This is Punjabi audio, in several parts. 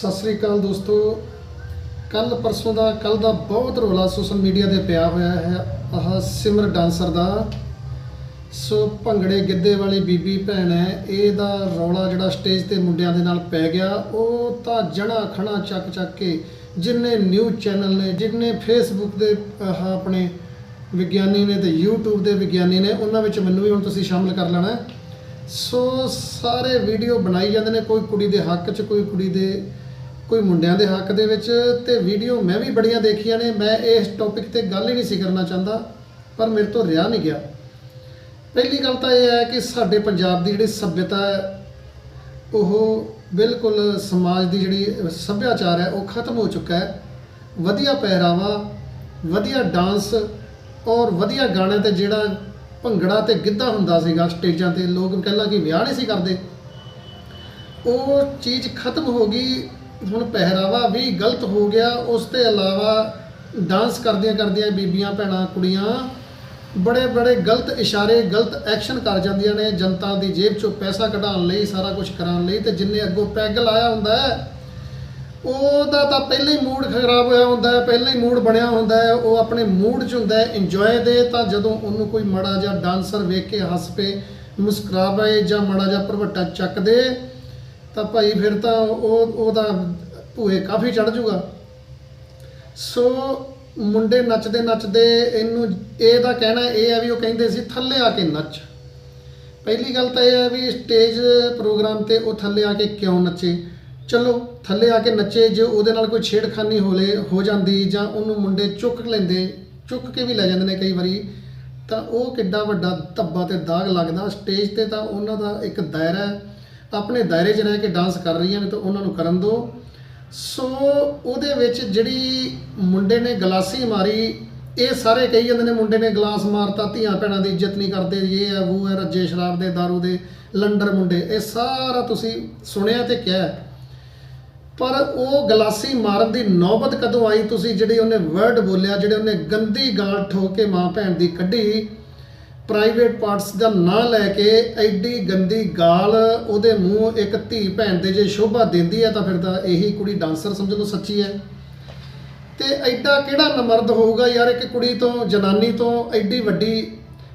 ਸਤਿ ਸ੍ਰੀ ਅਕਾਲ ਦੋਸਤੋ। ਕੱਲ ਪਰਸੋਂ ਦਾ ਕੱਲ ਦਾ ਬਹੁਤ ਰੋਲਾ ਸੋਸ਼ਲ ਮੀਡੀਆ ਤੇ ਪਿਆ ਹੋਇਆ ਹੈ। ਆਹ ਸਿਮਰ ਡਾਂਸਰ ਦਾ। ਸੋ ਭੰਗੜੇ ਗਿੱਧੇ ਵਾਲੀ ਬੀਬੀ ਭੈਣ ਹੈ। ਇਹਦਾ ਰੌਲਾ ਜਿਹੜਾ ਸਟੇਜ ਤੇ ਮੁੰਡਿਆਂ ਦੇ ਨਾਲ ਪੈ ਗਿਆ। ਉਹ ਤਾਂ ਜਣਾ ਖਣਾ ਚੱਕ ਚੱਕ ਕੇ ਜਿੰਨੇ ਨਿਊਜ਼ ਚੈਨਲ ਨੇ, ਜਿੰਨੇ ਫੇਸਬੁੱਕ ਦੇ, ਆਹ ਆਪਣੇ ਵਿਗਿਆਨੀ ਨੇ ਤੇ YouTube ਦੇ ਵਿਗਿਆਨੀ ਨੇ, ਉਹਨਾਂ ਵਿੱਚ ਮੈਨੂੰ ਵੀ ਹੁਣ ਤੁਸੀਂ ਸ਼ਾਮਲ ਕਰ ਲੈਣਾ ਸੋ ਸਾਰੇ ਵੀਡੀਓ ਬਣਾਈ ਜਾਂਦੇ ਨੇ। ਕੋਈ ਕੁੜੀ ਦੇ ਹੱਕ 'ਚ, ਕੋਈ ਕੁੜੀ ਦੇ ਕੋਈ ਮੁੰਡਿਆਂ ਦੇ ਹੱਕ ਦੇ ਵਿੱਚ ਤੇ ਵੀਡੀਓ ਮੈਂ ਵੀ ਬੜੀਆਂ ਦੇਖੀਆਂ ਨੇ, ਮੈਂ ਇਸ ਟੌਪਿਕ ਤੇ ਗੱਲ ਹੀ ਨਹੀਂ ਸੀ ਕਰਨਾ ਚਾਹੁੰਦਾ, ਪਰ ਮੇਰੇ ਤੋਂ ਰਿਹਾ ਨਹੀਂ ਗਿਆ। ਪਹਿਲੀ ਗੱਲ ਤਾਂ ਇਹ ਹੈ ਕਿ ਸਾਡੇ ਪੰਜਾਬ ਦੀ ਜਿਹੜੀ ਸਭਿਅਤਾ ਹੈ, ਉਹ ਬਿਲਕੁਲ ਸਮਾਜ ਦੀ ਜਿਹੜੀ ਸੱਭਿਆਚਾਰ ਹੈ, ਉਹ ਖਤਮ ਹੋ ਚੁੱਕਾ ਹੈ। ਵਧੀਆ ਪਹਿਰਾਵਾ, ਵਧੀਆ ਡਾਂਸ ਔਰ ਵਧੀਆ ਗਾਣੇ ਤੇ ਜਿਹੜਾ ਭੰਗੜਾ ਤੇ ਗਿੱਧਾ ਹੁੰਦਾ ਸੀਗਾ ਸਟੇਜਾਂ ਤੇ, ਲੋਕ ਪਹਿਲਾਂ ਕਿ ਵਿਆਹ ਨਹੀਂ ਸੀ ਕਰਦੇ। ਉਹ ਚੀਜ਼ ਖਤਮ ਹੋ ਗਈ ਹੁਣ ਪਹਿਰਾਵਾ ਵੀ ਗਲਤ ਹੋ ਗਿਆ, ਉਸ ਤੋਂ ਇਲਾਵਾ ਡਾਂਸ ਕਰਦਿਆਂ ਕਰਦਿਆਂ ਬੀਬੀਆਂ, ਭੈਣਾਂ, ਕੁੜੀਆਂ ਬੜੇ ਬੜੇ ਗਲਤ ਇਸ਼ਾਰੇ, ਗਲਤ ਐਕਸ਼ਨ ਕਰ ਜਾਂਦੀਆਂ ਨੇ, ਜਨਤਾ ਦੀ ਜੇਬ ਚੋਂ ਪੈਸਾ ਕਢਾਉਣ ਲਈ, ਸਾਰਾ ਕੁਝ ਕਰਾਉਣ ਲਈ ਤੇ ਜਿੰਨੇ ਅੱਗੋਂ ਪੈਗ ਲਾਇਆ ਹੁੰਦਾ ਹੈ, ਉਹਦਾ ਤਾਂ ਪਹਿਲਾਂ ਹੀ ਮੂਡ ਖਰਾਬ ਹੋਇਆ ਹੁੰਦਾ ਹੈ, ਪਹਿਲਾਂ ਹੀ ਮੂਡ ਬਣਿਆ ਹੁੰਦਾ ਹੈ, ਉਹ ਆਪਣੇ ਮੂਡ 'ਚ ਹੁੰਦਾ ਹੈ ਇੰਜੋਏ ਦੇ ਤਾਂ ਜਦੋਂ ਉਹਨੂੰ ਕੋਈ ਮੜਾ ਜਿਹਾ ਡਾਂਸਰ ਵੇਖ ਕੇ ਹੱਸ ਪਏ, ਮੁਸਕਰਾ ਪਏ ਜਾਂ ਮੜਾ ਜਿਹਾ ਭਰਵੱਟਾ ਚੱਕ ਦੇ ਤਾਂ ਭਾਈ ਫਿਰ ਤਾਂ ਉਹ, ਉਹਦਾ ਭੂਏ ਕਾਫੀ ਚੜ ਜੂਗਾ। ਸੋ ਮੁੰਡੇ ਨੱਚਦੇ ਨੱਚਦੇ ਇਹਨੂੰ ਇਹਦਾ ਕਹਿਣਾ ਇਹ ਹੈ ਵੀ ਉਹ ਕਹਿੰਦੇ ਸੀ, ਥੱਲੇ ਆ ਕੇ ਨੱਚ। ਪਹਿਲੀ ਗੱਲ ਤਾਂ ਇਹ ਹੈ ਵੀ ਸਟੇਜ ਪ੍ਰੋਗਰਾਮ ਤੇ ਉਹ ਥੱਲੇ ਆ ਕੇ ਕਿਉਂ ਨੱਚੇ? ਚਲੋ, ਥੱਲੇ ਆ ਕੇ ਨੱਚੇ, ਜੇ ਉਹਦੇ ਨਾਲ ਕੋਈ ਛੇੜਖਾਨੀ ਹੋਲੇ, ਹੋ ਜਾਂਦੀ ਜਾਂ ਉਹਨੂੰ ਮੁੰਡੇ ਚੁੱਕ ਲੈਂਦੇ, ਚੁੱਕ ਕੇ ਵੀ ਲੈ ਜਾਂਦੇ ਨੇ ਕਈ ਵਾਰੀ, ਤਾਂ ਉਹ ਕਿੱਡਾ ਵੱਡਾ ਧੱਬਾ ਤੇ ਦਾਗ ਲੱਗਦਾ। ਸਟੇਜ ਤੇ ਤਾਂ ਉਹਨਾਂ ਦਾ ਇੱਕ ਦਾਇਰਾ ਹੈ। ਆਪਣੇ ਦਾਇਰੇ 'ਚ ਰਹਿ ਕੇ ਡਾਂਸ ਕਰ ਰਹੀਆਂ ਨੇ ਤਾਂ ਉਹਨਾਂ ਨੂੰ ਕਰਨ ਦਿਓ। ਸੋ ਉਹਦੇ ਵਿੱਚ ਜਿਹੜੀ ਮੁੰਡੇ ਨੇ ਗਲਾਸੀ ਮਾਰੀ, ਇਹ ਸਾਰੇ ਕਹੀ ਜਾਂਦੇ ਨੇ ਮੁੰਡੇ ਨੇ ਗਲਾਸ ਮਾਰਤਾ, ਧੀਆਂ ਭੈਣਾਂ ਦੀ ਇੱਜ਼ਤ ਨਹੀਂ ਕਰਦੇ, ਇਹ ਹੈ ਉਹ ਹੈ, ਰੱਜੇ ਸ਼ਰਾਬ ਦੇ दारू ਦੇ, ਲੰਡਰ ਮੁੰਡੇ, ਇਹ ਸਾਰਾ ਤੁਸੀਂ ਸੁਣਿਆ ਤੇ ਕਿਹਾ ਪਰ ਉਹ ਗਲਾਸੀ ਮਾਰਨ ਦੀ ਨੌਬਤ ਕਦੋਂ ਆਈ? ਤੁਸੀਂ ਜਿਹੜੀ ਉਹਨੇ ਵਰਡ ਬੋਲਿਆ, ਜਿਹੜੇ ਉਹਨੇ ਗੰਦੀ ਗਾਲ ਠੋਕ ਕੇ ਮਾਂ ਭੈਣ ਦੀ ਕੱਢੀ ਪ੍ਰਾਈਵੇਟ ਪਾਰਟਸ ਦਾ ਨਾਂ ਲੈ ਕੇ ਐਡੀ ਗੰਦੀ ਗਾਲ ਉਹਦੇ ਮੂੰਹ ਇੱਕ ਧੀ ਭੈਣ ਦੇ ਜੇ ਸ਼ੋਭਾ ਦਿੰਦੀ ਹੈ ਤਾਂ ਫਿਰ ਤਾਂ ਇਹੀ ਕੁੜੀ ਡਾਂਸਰ ਸਮਝ ਲਓ ਸੱਚੀ ਹੈ। ਤੇ ਐਡਾ ਕਿਹੜਾ ਨਮਰਦ ਹੋਊਗਾ ਯਾਰ, ਇੱਕ ਕੁੜੀ ਤੋਂ, ਜਨਾਨੀ ਤੋਂ ਐਡੀ ਵੱਡੀ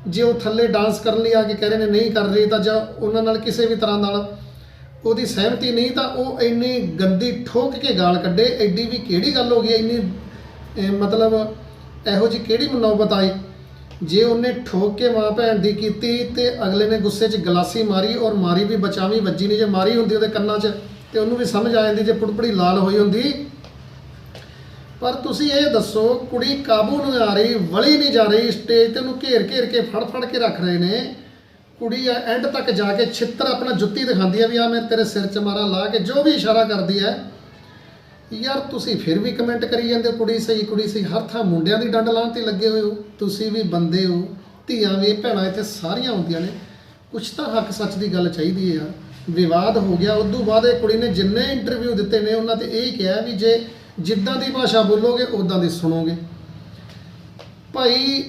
ਜੇ ਉਹ ਥੱਲੇ ਡਾਂਸ ਕਰਨ ਲਈ ਆ ਕੇ ਕਹਿ ਰਹੇ ਨੇ ਨਹੀਂ ਕਰ ਰਹੀ ਤਾਂ ਜਾਂ ਉਹਨਾਂ ਨਾਲ ਕਿਸੇ ਵੀ ਤਰ੍ਹਾਂ ਨਾਲ ਉਹਦੀ ਸਹਿਮਤੀ ਨਹੀਂ ਤਾਂ ਉਹ ਇੰਨੀ ਗੰਦੀ ਠੋਕ ਕੇ ਗਾਲ ਕੱਢੇ, ਐਡੀ ਵੀ ਕਿਹੜੀ ਗੱਲ ਹੋ ਗਈ, ਇੰਨੀ ਮਤਲਬ ਇਹੋ ਜੀ ਕਿਹੜੀ ਨੌਬਤ ਆਈ? ਜੇ ਉਹਨੇ ਠੋਕ ਕੇ ਮਾਂ ਭੈਣ ਦੀ ਕੀਤੀ ਤੇ ਅਗਲੇ ਨੇ ਗੁੱਸੇ 'ਚ ਗਲਾਸੀ ਮਾਰੀ ਔਰ ਮਾਰੀ ਵੀ ਬਚਾਵੀਂ ਵੱਜੀ ਨਹੀਂ, ਜੇ ਮਾਰੀ ਹੁੰਦੀ ਉਹਦੇ ਕੰਨਾਂ 'ਚ, ਤੇ ਉਹਨੂੰ ਵੀ ਸਮਝ ਆ ਜਾਂਦੀ ਜੇ ਪੁੜਪੜੀ ਲਾਲ ਹੋਈ ਹੁੰਦੀ। ਪਰ ਤੁਸੀਂ ਇਹ ਦੱਸੋ, ਕੁੜੀ ਕਾਬੂ ਨਹੀਂ ਆ ਰਹੀ, ਵਲੀ ਨਹੀਂ ਜਾ ਰਹੀ ਸਟੇਜ ਤੇ ਉਹਨੂੰ ਘੇਰ ਘੇਰ ਕੇ, ਫੜ ਫੜ ਕੇ ਰੱਖ ਰਹੇ ਨੇ। ਕੁੜੀ ਐਂਡ ਤੱਕ ਜਾ ਕੇ ਛਿੱਤਰ ਆਪਣਾ ਜੁੱਤੀ ਦਿਖਾਉਂਦੀ ਹੈ ਵੀ ਆ ਮੈਂ ਤੇਰੇ ਸਿਰ 'ਚ ਮਾਰਾ, ਲਾ ਕੇ ਜੋ ਵੀ ਇਸ਼ਾਰਾ ਕਰਦੀ ਹੈ ਯਾਰ ਤੁਸੀਂ ਫਿਰ ਵੀ ਕਮੈਂਟ ਕਰੀ ਜਾਂਦੇ ਹੋ, ਕੁੜੀ ਸਹੀ ਕੁੜੀ ਸਹੀ। ਹਰ ਥਾਂ ਮੁੰਡਿਆਂ ਦੀ ਡੰਡ ਲਾਉਣ ਤੇ ਲੱਗੇ ਹੋਏ ਹੋ। ਤੁਸੀਂ ਵੀ ਬੰਦੇ ਹੋ ਧੀਆਂ ਵੀ ਭੈਣਾਂ ਇੱਥੇ ਸਾਰੀਆਂ ਹੁੰਦੀਆਂ ਨੇ। ਕੁਛ ਤਾਂ ਹੱਕ ਸੱਚ ਦੀ ਗੱਲ ਚਾਹੀਦੀ ਹੈ ਯਾਰ ਵਿਵਾਦ ਹੋ ਗਿਆ ਉਦੋਂ ਬਾਅਦ ਇਹ ਕੁੜੀ ਨੇ ਜਿੰਨੇ ਇੰਟਰਵਿਊ ਦਿੱਤੇ ਨੇ ਉਹਨਾਂ ਤੇ ਇਹ ਹੀ ਕਿਹਾ ਵੀ ਜੇ ਜਿੱਦਾਂ ਦੀ ਭਾਸ਼ਾ ਬੋਲੋਗੇ ਉਦਾਂ ਦੀ ਸੁਣੋਗੇ। ਭਾਈ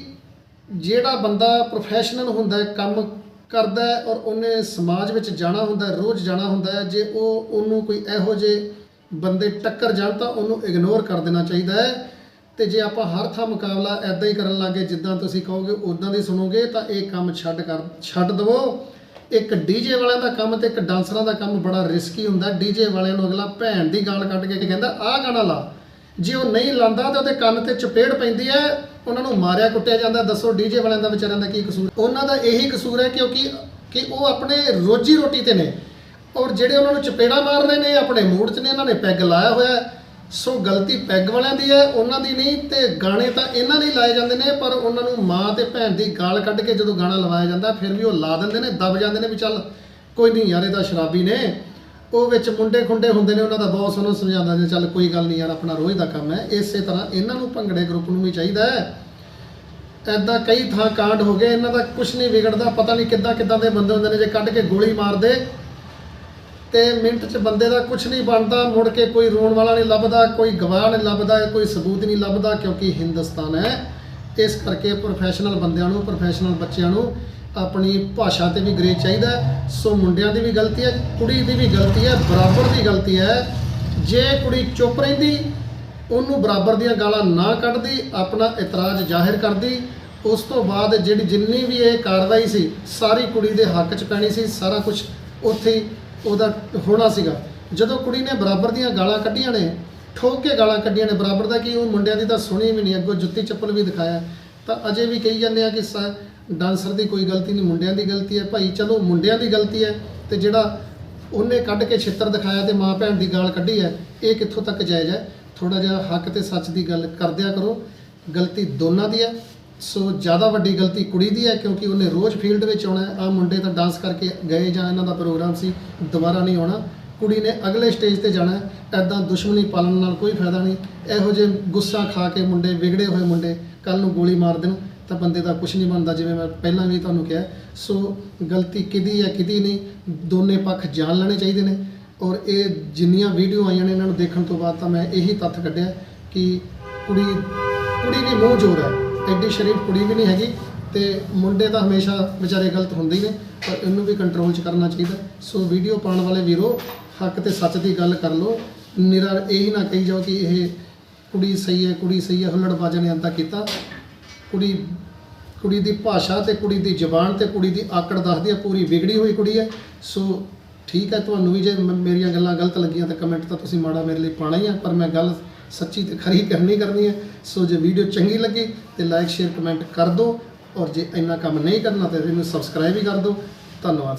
ਜਿਹੜਾ ਬੰਦਾ ਪ੍ਰੋਫੈਸ਼ਨਲ ਹੁੰਦਾ ਕੰਮ ਕਰਦਾ ਔਰ ਉਹਨੇ ਸਮਾਜ ਵਿੱਚ ਜਾਣਾ ਹੁੰਦਾ ਰੋਜ਼ ਜਾਣਾ ਹੁੰਦਾ ਜੇ ਉਹ ਉਹਨੂੰ ਕੋਈ ਇਹੋ ਜਿਹੇ ਬੰਦੇ ਟੱਕਰ ਜਾਣ ਤਾਂ ਉਹਨੂੰ ਇਗਨੋਰ ਕਰ ਦੇਣਾ ਚਾਹੀਦਾ ਹੈ। ਤੇ ਜੇ ਆਪਾਂ ਹਰ ਥਾਂ ਮੁਕਾਬਲਾ ਐਦਾਂ ਹੀ ਕਰਨ ਲੱਗੇ ਜਿੱਦਾਂ ਤੁਸੀਂ ਕਹੋਗੇ ਉਦਾਂ ਦੀ ਸੁਣੋਗੇ, ਤਾਂ ਇਹ ਕੰਮ ਛੱਡ ਕਰ, ਛੱਡ ਦਵੋ। ਇੱਕ ਡੀਜੇ ਵਾਲਿਆਂ ਦਾ ਕੰਮ ਤੇ ਇੱਕ ਡਾਂਸਰਾਂ ਦਾ ਕੰਮ ਬੜਾ ਰਿਸਕੀ ਹੁੰਦਾ। ਡੀਜੇ ਵਾਲਿਆਂ ਨੂੰ ਅਗਲਾ ਭੈਣ ਦੀ ਗਾਲ ਕੱਢ ਕੇ ਕਹਿੰਦਾ ਆਹ ਗਾਣਾ ਲਾ। ਜੇ ਉਹ ਨਹੀਂ ਲਾਂਦਾ ਤਾਂ ਉਹਦੇ ਕੰਨ ਤੇ ਚਪੇੜ ਪੈਂਦੀ ਹੈ। ਉਹਨਾਂ ਨੂੰ ਮਾਰਿਆ ਕੁੱਟਿਆ ਜਾਂਦਾ। ਦੱਸੋ ਡੀਜੇ ਵਾਲਿਆਂ ਦਾ ਵਿਚਾਰਿਆਂ ਦਾ ਕੀ ਕਸੂਰ? ਉਹਨਾਂ ਦਾ ਇਹੀ ਕਸੂਰ ਹੈ ਕਿਉਂਕਿ ਕਿ ਉਹ ਆਪਣੇ ਰੋਜੀ ਰੋਟੀ ਤੇ ਨੇ। ਔਰ ਜਿਹੜੇ ਉਹਨਾਂ ਨੂੰ ਚਪੇੜਾ ਮਾਰ ਰਹੇ ਨੇ, ਆਪਣੇ ਮੂਡ 'ਚ ਨੇ ਇਹਨਾਂ ਨੇ ਪੈਗ ਲਾਇਆ ਹੋਇਆ ਸੋ ਗਲਤੀ ਪੈਗ ਵਾਲਿਆਂ ਦੀ ਹੈ, ਉਹਨਾਂ ਦੀ ਨਹੀਂ ਤੇ ਗਾਣੇ ਤਾਂ ਇਹਨਾਂ ਲਈ ਲਾਏ ਜਾਂਦੇ ਨੇ, ਪਰ ਉਹਨਾਂ ਨੂੰ ਮਾਂ ਤੇ ਭੈਣ ਦੀ ਗਾਲ ਕੱਢ ਕੇ ਜਦੋਂ ਗਾਣਾ ਲਵਾਇਆ ਜਾਂਦਾ, ਫਿਰ ਵੀ ਉਹ ਲਾ ਦਿੰਦੇ ਨੇ, ਦਬ ਜਾਂਦੇ ਨੇ ਵੀ ਚੱਲ ਕੋਈ ਨਹੀਂ ਯਾਰ, ਇਹ ਤਾਂ ਸ਼ਰਾਬੀ ਨੇ। ਉਹ ਵਿੱਚ ਮੁੰਡੇ ਖੁੰਡੇ ਹੁੰਦੇ ਨੇ, ਉਹਨਾਂ ਦਾ ਬੌਸ ਉਹਨੂੰ ਸਮਝਾਉਂਦਾ ਨੇ ਚੱਲ ਕੋਈ ਗੱਲ ਨਹੀਂ ਯਾਰ, ਆਪਣਾ ਰੋਜ਼ ਦਾ ਕੰਮ ਹੈ। ਇਸੇ ਤਰ੍ਹਾਂ ਇਹਨਾਂ ਨੂੰ ਭੰਗੜੇ ਗਰੁੱਪ ਨੂੰ ਵੀ ਚਾਹੀਦਾ ਹੈ। ਐਦਾਂ ਕਈ ਥਾਂ ਕਾਂਡ ਹੋ ਗਏ, ਇਹਨਾਂ ਦਾ ਕੁਝ ਨਹੀਂ ਵਿਗੜਦਾ, ਪਤਾ ਨਹੀਂ ਕਿੱਦਾਂ ਕਿੱਦਾਂ ਦੇ ਬੰਦੇ ਹੁੰਦੇ ਨੇ, ਜੇ ਕੱਢ ਕੇ ਗੋਲੀ ਮਾਰਦੇ ਤੇ ਮਿੰਟ 'ਚ ਬੰਦੇ ਦਾ ਕੁਝ ਨਹੀਂ ਬਣਦਾ, ਮੁੜ ਕੇ ਕੋਈ ਰੋਣ ਵਾਲਾ ਨਹੀਂ ਲੱਭਦਾ, ਕੋਈ ਗਵਾਹ ਨਹੀਂ ਲੱਭਦਾ, ਕੋਈ ਸਬੂਤ ਨਹੀਂ ਲੱਭਦਾ ਕਿਉਂਕਿ ਹਿੰਦੁਸਤਾਨ ਹੈ। ਇਸ ਕਰਕੇ ਪ੍ਰੋਫੈਸ਼ਨਲ ਬੰਦਿਆਂ ਨੂੰ ਪ੍ਰੋਫੈਸ਼ਨਲ ਬੱਚਿਆਂ ਨੂੰ ਆਪਣੀ ਭਾਸ਼ਾ ਤੇ ਵੀ ਗਰੇਜ ਚਾਹੀਦਾ ਸੋ ਮੁੰਡਿਆਂ ਦੀ ਵੀ ਗਲਤੀ ਹੈ, ਕੁੜੀ ਦੀ ਵੀ ਗਲਤੀ ਹੈ, ਬਰਾਬਰ ਦੀ ਗਲਤੀ ਹੈ। ਜੇ ਕੁੜੀ ਚੁੱਪ ਰਹਿੰਦੀ, ਉਹਨੂੰ ਬਰਾਬਰ ਦੀਆਂ ਗਾਲਾਂ ਨਾ ਕੱਢਦੀ, ਆਪਣਾ ਇਤਰਾਜ਼ ਜ਼ਾਹਿਰ ਕਰਦੀ, ਉਸ ਤੋਂ ਬਾਅਦ ਜਿਹੜੀ ਜਿੰਨੀ ਵੀ ਇਹ ਕਾਰਵਾਈ ਸੀ, ਸਾਰੀ ਕੁੜੀ ਦੇ ਹੱਕ 'ਚ ਪੈਣੀ ਸੀ, ਸਾਰਾ ਕੁਝ ਉੱਥੇ ਉਹਦਾ ਹੋਣਾ ਸੀਗਾ। ਜਦੋਂ ਕੁੜੀ ਨੇ ਬਰਾਬਰ ਦੀਆਂ ਗਾਲਾਂ ਕੱਢੀਆਂ ਨੇ, ਠੋਕ ਕੇ ਗਾਲਾਂ ਕੱਢੀਆਂ ਨੇ, ਬਰਾਬਰ ਦਾ ਕਿ ਉਹ ਮੁੰਡਿਆਂ ਦੀ ਤਾਂ ਸੁਣੀ ਵੀ ਨਹੀਂ, ਅੱਗੋਂ ਜੁੱਤੀ ਚੱਪਲ ਵੀ ਦਿਖਾਇਆ। ਤਾਂ ਅਜੇ ਵੀ ਕਹੀ ਜਾਂਦੇ ਆ ਕਿ ਸ- ਡਾਂਸਰ ਦੀ ਕੋਈ ਗਲਤੀ ਨਹੀਂ, ਮੁੰਡਿਆਂ ਦੀ ਗਲਤੀ ਹੈ। ਭਾਈ ਚਲੋ ਮੁੰਡਿਆਂ ਦੀ ਗਲਤੀ ਹੈ ਤੇ ਜਿਹੜਾ ਉਹਨੇ ਕੱਢ ਕੇ ਛਿੱਤਰ ਦਿਖਾਇਆ ਤੇ ਮਾਂ ਭੈਣ ਦੀ ਗਾਲ ਕੱਢੀ ਹੈ, ਇਹ ਕਿੱਥੋਂ ਤੱਕ ਜਾਇਜ਼ ਹੈ? ਥੋੜਾ ਜਿਹਾ ਹੱਕ ਤੇ ਸੱਚ ਦੀ ਗੱਲ ਕਰਦਿਆ ਕਰੋ। ਗਲਤੀ ਦੋਨਾਂ ਦੀ ਹੈ। ਸੋ ਜ਼ਿਆਦਾ ਵੱਡੀ ਗਲਤੀ ਕੁੜੀ ਦੀ ਹੈ ਕਿਉਂਕਿ ਉਹਨੇ ਰੋਜ਼ ਫੀਲਡ ਵਿੱਚ ਆਉਣਾ ਆ ਮੁੰਡੇ ਤਾਂ ਡਾਂਸ ਕਰਕੇ ਗਏ ਜਾਂ ਇਹਨਾਂ ਦਾ ਪ੍ਰੋਗਰਾਮ ਸੀ, ਦੁਬਾਰਾ ਨਹੀਂ ਆਉਣਾ। ਕੁੜੀ ਨੇ ਅਗਲੇ ਸਟੇਜ ਤੇ ਜਾਣਾ ਐਦਾਂ ਦੁਸ਼ਮਣੀ ਪਾਲਣ ਨਾਲ ਕੋਈ ਫਾਇਦਾ ਨਹੀਂ। ਇਹੋ ਜਿਹੇ ਗੁੱਸਾ ਖਾ ਕੇ ਮੁੰਡੇ, ਵਿਗੜੇ ਹੋਏ ਮੁੰਡੇ ਕੱਲ ਨੂੰ ਗੋਲੀ ਮਾਰ ਦੇਣ ਤਾਂ ਬੰਦੇ ਦਾ ਕੁਝ ਨਹੀਂ ਬਣਦਾ ਜਿਵੇਂ ਮੈਂ ਪਹਿਲਾਂ ਵੀ ਤੁਹਾਨੂੰ ਕਿਹਾ। ਸੋ ਗਲਤੀ ਕਿਹਦੀ ਹੈ, ਕਿਹਦੀ ਨਹੀਂ, ਦੋਨੇ ਪੱਖ ਜਾਣ ਲੈਣੇ ਚਾਹੀਦੇ ਨੇ। ਔਰ ਇਹ ਜਿੰਨੀਆਂ ਵੀਡੀਓ ਆਈਆਂ ਨੇ ਇਹਨਾਂ ਨੂੰ ਦੇਖਣ ਤੋਂ ਬਾਅਦ ਤਾਂ ਮੈਂ ਇਹੀ ਤੱਥ ਕੱਢਿਆ ਕਿ ਕੁੜੀ ਕੁੜੀ ਵੀ ਮੂੰਹ ਜ਼ੋਰ ਹੈ, ਐਡੀ ਸ਼ਰੀਫ ਕੁੜੀ ਵੀ ਨਹੀਂ ਹੈਗੀ ਤੇ ਮੁੰਡੇ ਤਾਂ ਹਮੇਸ਼ਾ ਵਿਚਾਰੇ ਗਲਤ ਹੁੰਦੇ ਹੀ ਨੇ, ਪਰ ਇਹਨੂੰ ਵੀ ਕੰਟਰੋਲ 'ਚ ਕਰਨਾ ਚਾਹੀਦਾ ਸੋ ਵੀਡੀਓ ਪਾਉਣ ਵਾਲੇ ਵੀਰੋ, ਹੱਕ ਤੇ ਸੱਚ ਦੀ ਗੱਲ ਕਰ ਲਓ, ਨਿਰਾ ਇਹੀ ਨਾ ਕਹੀ ਜਾਓ ਕਿ ਇਹ ਕੁੜੀ ਸਹੀ ਹੈ, ਕੁੜੀ ਸਹੀ ਹੈ, ਹੁੱਲੜਬਾਜ਼ਾਂ ਨੇ ਅੰਤਾ ਕੀਤਾ। ਕੁੜੀ ਕੁੜੀ ਦੀ ਭਾਸ਼ਾ ਤੇ ਕੁੜੀ ਦੀ ਜ਼ੁਬਾਨ ਤੇ ਕੁੜੀ ਦੀ ਆਕੜ ਦੱਸਦੀ ਹੈ, ਪੂਰੀ ਵਿਗੜੀ ਹੋਈ ਕੁੜੀ ਹੈ। ਸੋ ਠੀਕ ਹੈ, ਤੁਹਾਨੂੰ ਵੀ ਜੇ ਮ- ਮੇਰੀਆਂ ਗੱਲਾਂ ਗਲਤ ਲੱਗੀਆਂ ਤਾਂ ਕਮੈਂਟ ਤਾਂ ਤੁਸੀਂ ਮਾੜਾ ਮੇਰੇ ਲਈ ਪਾਣਾ ਹੀ ਆ ਪਰ ਮੈਂ ਗੱਲ ਸੱਚੀ ਤੇ ਖਰੀ ਕਰਨੀ ਕਰਨੀ ਹੈ। ਸੋ ਜੇ ਵੀਡੀਓ ਚੰਗੀ ਲੱਗੀ ਤੇ ਲਾਈਕ ਸ਼ੇਅਰ ਕਮੈਂਟ ਕਰ ਦਿਓ। ਔਰ ਜੇ ਇੰਨਾ ਕੰਮ ਨਹੀਂ ਕਰਨਾ ਤਾਂ ਇਹਨੂੰ ਸਬਸਕ੍ਰਾਈਬ ਵੀ ਕਰ ਦਿਓ। ਧੰਨਵਾਦ।